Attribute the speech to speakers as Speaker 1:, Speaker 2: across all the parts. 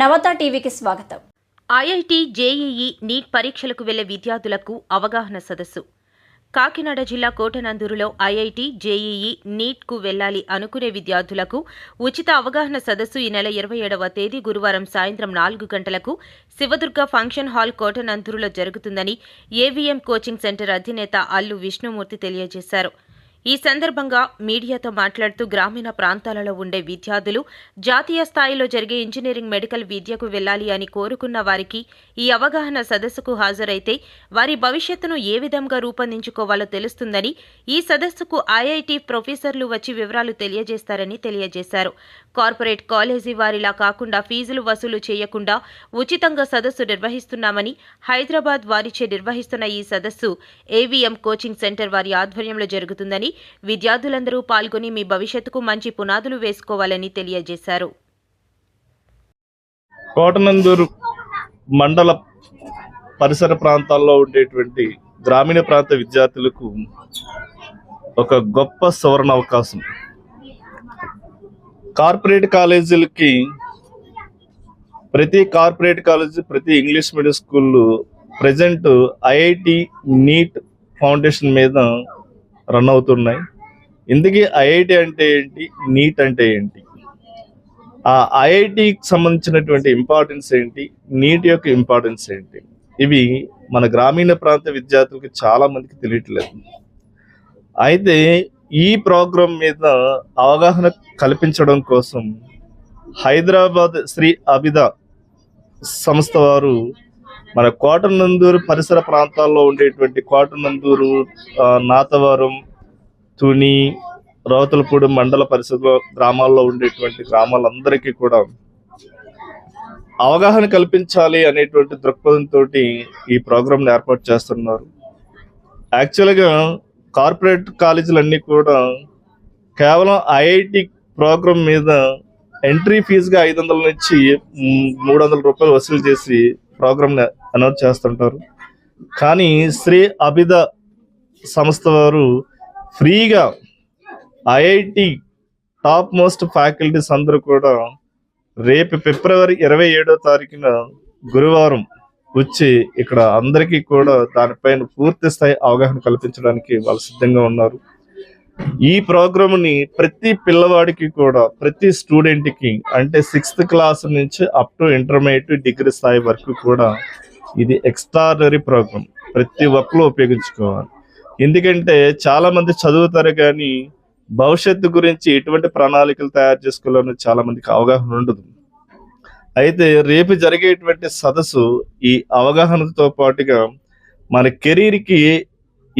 Speaker 1: నవత టీవీకి స్వాగతం.
Speaker 2: IIT JEE NEET పరీక్షలకు వెళ్ళే విద్యార్థులకు అవగాహన సదస్సు. కాకినాడ జిల్లా కోటనందూరులో ఐఐటి జేఈఈ నీట్కు వెళ్ళాలి అనుకునే విద్యార్థులకు ఉచిత అవగాహన సదస్సు ఈ నెల ఇరవై ఏడవ తేదీ గురువారం సాయంత్రం నాలుగు గంటలకు శివదుర్గ ఫంక్షన్ హాల్ కోటనందూరులో జరుగుతుందని ఏవీఎం కోచింగ్ సెంటర్ అధినేత అల్లు విష్ణుమూర్తి తెలియజేశారు. ఈ సందర్భంగా మీడియాతో మాట్లాడుతూ గ్రామీణ ప్రాంతాలలో ఉండే విద్యార్థులు జాతీయ స్థాయిలో జరిగే ఇంజనీరింగ్ మెడికల్ విద్యకు వెళ్ళాలి అని కోరుకున్న వారికి ఈ అవగాహన సదస్సుకు హాజరైతే వారి భవిష్యత్తును ఏ విధంగా రూపొందించుకోవాలో తెలుస్తుందని ఈ సదస్సుకు ఐఐటి ప్రొఫెసర్లు వచ్చి వివరాలు తెలియజేస్తారని తెలియజేశారు. కార్పొరేట్ కాలేజీ వారిలా కాకుండా ఫీజులు వసూలు చేయకుండా ఉచితంగా సదస్సు నిర్వహిస్తున్నామని హైదరాబాద్ వారిచే నిర్వహిస్తున్న ఈ సదస్సు ఏవీఎం కోచింగ్ సెంటర్ వారి ఆధ్వర్యంలో జరుగుతుందని విద్యార్థులందరూ పాల్గొని మీ భవిష్యత్తుకు మంచి పునాదులు వేసుకోవాలని తెలియజేశారు.
Speaker 3: కోటనందూరు మండల పరిసర ప్రాంతాల్లో ఉండేటువంటి గ్రామీణ ప్రాంత విద్యార్థులకు ఒక గొప్ప సవరణ అవకాశం. కార్పొరేట్ కాలేజీలకి ప్రతి కార్పొరేట్ కాలేజీ ప్రతి ఇంగ్లీష్ మీడియం స్కూళ్ళు ప్రజెంట్ ఐఐటి నీట్ ఫౌండేషన్ మీద రన్ అవుతున్నాయి. ఇందుకే ఐఐటి అంటే ఏంటి? నీట్ అంటే ఏంటి? ఆ ఐఐటికి సంబంధించినటువంటి ఇంపార్టెన్స్ ఏంటి? నీట్ యొక్క ఇంపార్టెన్స్ ఏంటి? ఇవి మన గ్రామీణ ప్రాంత విద్యార్థులకి చాలా మందికి తెలియట్లేదు. అయితే ఈ ప్రోగ్రాం మీద అవగాహన కల్పించడం కోసం హైదరాబాద్ శ్రీ అబిద సంస్థ వారు మన కోటనందూరు పరిసర ప్రాంతాల్లో ఉండేటువంటి కోటనందూరు నాతవరం తుని రౌతులపూడి మండల పరిసర గ్రామాల్లో ఉండేటువంటి గ్రామాలందరికీ కూడా అవగాహన కల్పించాలి అనేటువంటి దృక్పథంతో ఈ ప్రోగ్రాంను ఏర్పాటు చేస్తున్నారు. యాక్చువల్గా కార్పొరేట్ కాలేజీలన్నీ కూడా కేవలం ఐఐటి ప్రోగ్రామ్ మీద ఎంట్రీ ఫీజుగా ఐదు వందల నుంచి మూడు వందల రూపాయలు వసూలు చేసి ప్రోగ్రామ్ని అనౌన్స్ చేస్తుంటారు. కానీ శ్రీ అభిద సంస్థ వారు ఫ్రీగా ఐఐటి టాప్ మోస్ట్ ఫ్యాకల్టీస్ అందరూ కూడా రేపు ఫిబ్రవరి ఇరవై ఏడో తారీఖున గురువారం వచ్చి ఇక్కడ అందరికీ కూడా దానిపైన పూర్తి స్థాయి అవగాహన కల్పించడానికి వాళ్ళు సిద్ధంగా ఉన్నారు. ఈ ప్రోగ్రామ్ని ప్రతి పిల్లవాడికి కూడా ప్రతి స్టూడెంట్కి అంటే సిక్స్త్ క్లాస్ నుంచి అప్ టు ఇంటర్మీడియట్ డిగ్రీ స్థాయి వరకు కూడా ఇది ఎక్స్ట్రాడనరీ ప్రోగ్రామ్ ప్రతి ఒక్కరు ఉపయోగించుకోవాలి. ఎందుకంటే చాలామంది చదువుతారు కానీ భవిష్యత్తు గురించి ఎటువంటి ప్రణాళికలు తయారు చేసుకోవాలని చాలామందికి అవగాహన ఉండదు. అయితే రేపు జరిగేటువంటి సదస్సు ఈ అవగాహనతో పాటుగా మన కెరీర్కి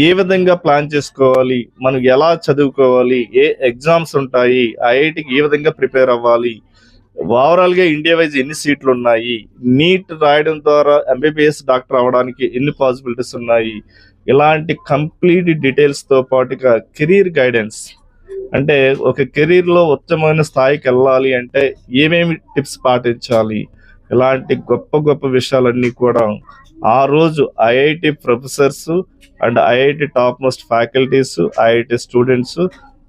Speaker 3: ఏ విధంగా ప్లాన్ చేసుకోవాలి? మనం ఎలా చదువుకోవాలి? ఏ ఎగ్జామ్స్ ఉంటాయి? ఐఐటికి ఏ విధంగా ప్రిపేర్ అవ్వాలి? ఓవరాల్గా ఇండియా వైజ్ ఎన్ని సీట్లు ఉన్నాయి? నీట్ రాయడం ద్వారా ఎంబీబీఎస్ డాక్టర్ అవడానికి ఎన్ని పాసిబిలిటీస్ ఉన్నాయి? ఇలాంటి కంప్లీట్ డీటెయిల్స్తో పాటుగా కెరీర్ గైడెన్స్ అంటే ఒక కెరీర్లో ఉత్తమమైన స్థాయికి వెళ్ళాలి అంటే ఏమేమి టిప్స్ పాటించాలి? ఇలాంటి గొప్ప గొప్ప విషయాలన్నీ కూడా ఆ రోజు IIT professors and IIT top most faculties IIT students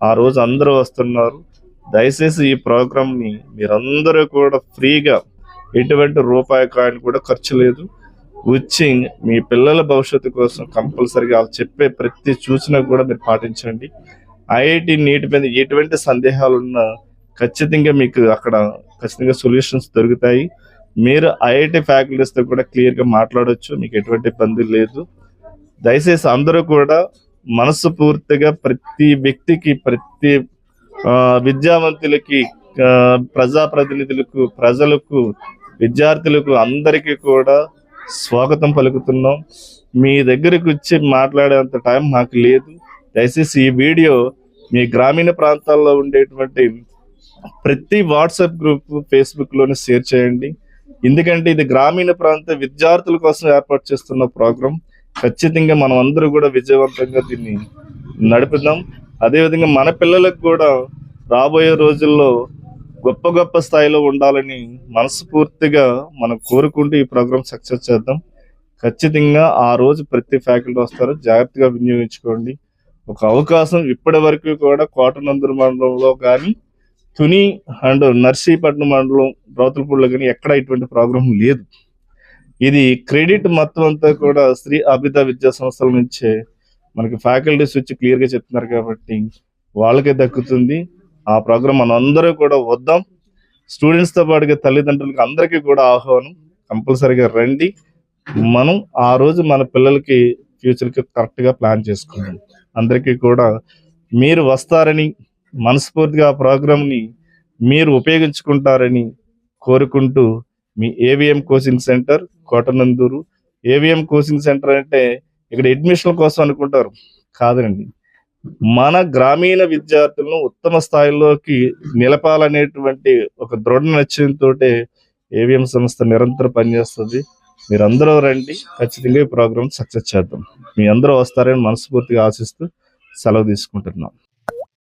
Speaker 3: ఆ రోజు అందరూ వస్తున్నారు. దయచేసి ఈ ప్రోగ్రామ్ని మీరందరూ కూడా ఫ్రీగా ఎటువంటి రూపాయి కాయిన్ కూడా ఖర్చు లేదు. వచ్చి మీ పిల్లల భవిష్యత్తు కోసం కంపల్సరిగా వాళ్ళు చెప్పే ప్రతి సూచన కూడా మీరు పాటించండి. ఐఐటి నీటి మీద ఎటువంటి సందేహాలు ఉన్నా ఖచ్చితంగా మీకు అక్కడ ఖచ్చితంగా సొల్యూషన్స్ దొరుకుతాయి. మీరు ఐఐటి ఫ్యాకల్టీస్తో కూడా క్లియర్గా మాట్లాడవచ్చు మీకు ఎటువంటి ఇబ్బంది లేదు. దయచేసి అందరూ కూడా మనసు పూర్తిగా ప్రతి వ్యక్తికి ప్రతి విద్యావంతులకి ప్రజాప్రతినిధులకు ప్రజలకు విద్యార్థులకు అందరికీ కూడా స్వాగతం పలుకుతున్నాం. మీ దగ్గరికి వచ్చి మాట్లాడేంత టైం మాకు లేదు. దయచేసి ఈ వీడియో మీ గ్రామీణ ప్రాంతాల్లో ఉండేటువంటి ప్రతి వాట్సాప్ గ్రూప్ ఫేస్బుక్లోనే షేర్ చేయండి. ఎందుకంటే ఇది గ్రామీణ ప్రాంత విద్యార్థుల కోసం ఏర్పాటు చేస్తున్న ప్రోగ్రాం. ఖచ్చితంగా మనం అందరూ కూడా విజయవంతంగా దీన్ని నడిపిద్దాం. అదేవిధంగా మన పిల్లలకు కూడా రాబోయే రోజుల్లో గొప్ప గొప్ప స్థాయిలో ఉండాలని మనస్ఫూర్తిగా మనం కోరుకుంటూ ఈ ప్రోగ్రామ్ సక్సెస్ చేద్దాం. ఖచ్చితంగా ఆ రోజు ప్రతి ఫ్యాకల్టీ వస్తారు. జాగ్రత్తగా వినియోగించుకోండి. ఒక అవకాశం ఇప్పటి వరకు కూడా కోటనందూరు మండలంలో కానీ తుని అండ్ నర్సీపట్నం మండలం రౌతులపూడిలో కానీ ఎక్కడ ఇటువంటి ప్రోగ్రాం లేదు. ఇది క్రెడిట్ మొత్తం అంతా కూడా శ్రీ అభిత విద్యా సంస్థల నుంచే మనకి ఫ్యాకల్టీస్ వచ్చి క్లియర్గా చెప్తున్నారు కాబట్టి వాళ్ళకే దక్కుతుంది. ఆ ప్రోగ్రామ్ మనం అందరూ కూడా వద్దాం. స్టూడెంట్స్తో పాటుగా తల్లిదండ్రులకి అందరికీ కూడా ఆహ్వానం. కంపల్సరీగా రండి. మనం ఆ రోజు మన పిల్లలకి ఫ్యూచర్కి కరెక్ట్గా ప్లాన్ చేసుకుందాం. అందరికీ కూడా మీరు వస్తారని మనస్ఫూర్తిగా ఆ ప్రోగ్రామ్ని మీరు ఉపయోగించుకుంటారని కోరుకుంటూ మీ AVM coaching centre Kotanandur. AVM coaching centre అంటే ఇక్కడ అడ్మిషన్ కోసం అనుకుంటారు. కాదండి. మన గ్రామీణ విద్యార్థులను ఉత్తమ స్థాయిలోకి నిలపాలనేటువంటి ఒక దృఢ నిశ్చయంతో ఏవిఎం సంస్థ నిరంతరం పనిచేస్తుంది. మీరందరూ రండి. ఖచ్చితంగా ఈ ప్రోగ్రామ్ సక్సెస్ చేద్దాం. మీ అందరూ వస్తారని మనస్ఫూర్తిగా ఆశిస్తూ సెలవు తీసుకుంటున్నాం.